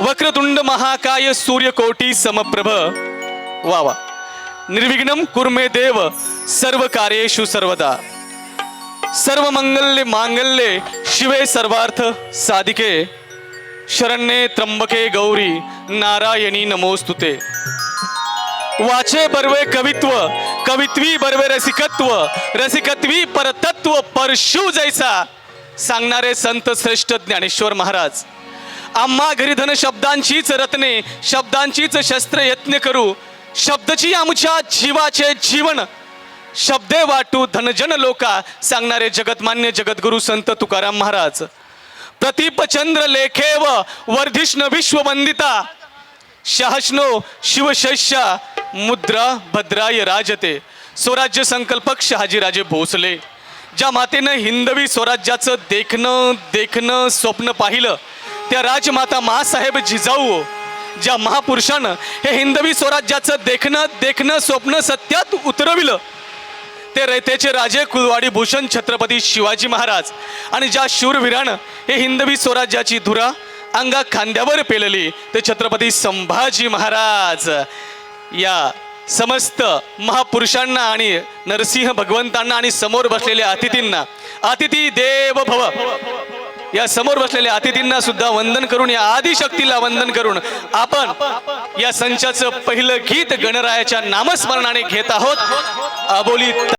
वक्रतुंड महाकाय सूर्यकोटी समप्रभ. वा वा. निर्विघ्नम कुर्मे देव सर्व कार्येषु सर्वदा. सर्व मंगल्ये मांगल्ये शिवे सर्वार्थ साधिके. शरण्ये त्र्यंबके गौरी नारायणी नमोस्तुते. वाचे बर्वे कवित्व कवित्वी बर्वे रसिकत्व रसिकत्वी परतत्व परशु जैसा. सांगणारे संत श्रेष्ठ ज्ञानेश्वर महाराज. आम्हा घरी धन शब्दांचीच रत्ने शब्दांचीच शस्त्र यत्न करू. शब्दची आमच्या जीवाचे जीवन. शब्दे वाटू धनजन लोका सांगणारे जगतमान्य जगद्गुरु संत तुकाराम महाराज. प्रतिपचंद्र लेखेव वर्धिष्ण विश्ववंदिता. शहाष्णो शिवशैष्या मुद्रा भद्राय राजते. स्वराज्य संकल्पक शहाजीराजे भोसले. ज्या मातेनं हिंदवी स्वराज्याचं देखणं देखणं स्वप्न पाहिलं त्या राजमाता महासाहेब जिजाऊ ज्या महापुरुषानं हे हिंदवी स्वराज्याचं देखणं देखणं स्वप्न सत्यात उतरविलं. ते रयतेचे राजे कुलवाडी भूषण छत्रपती शिवाजी महाराज आणि ज्या शूरवीरानं हे हिंदवी स्वराज्याची धुरा अंगा खांद्यावर पेलली ते छत्रपती संभाजी महाराज. या समस्त महापुरुषांना आणि नरसिंह भगवंतांना आणि समोर बसलेल्या अतिथींना अतिथी देव भव या समोर बसलेल्या अतिथींना सुद्धा वंदन करून या आदिशक्तीला वंदन करून आपण या संचाचं पहिलं गीत गणरायाच्या नामस्मरणाने घेत आहोत. अबोली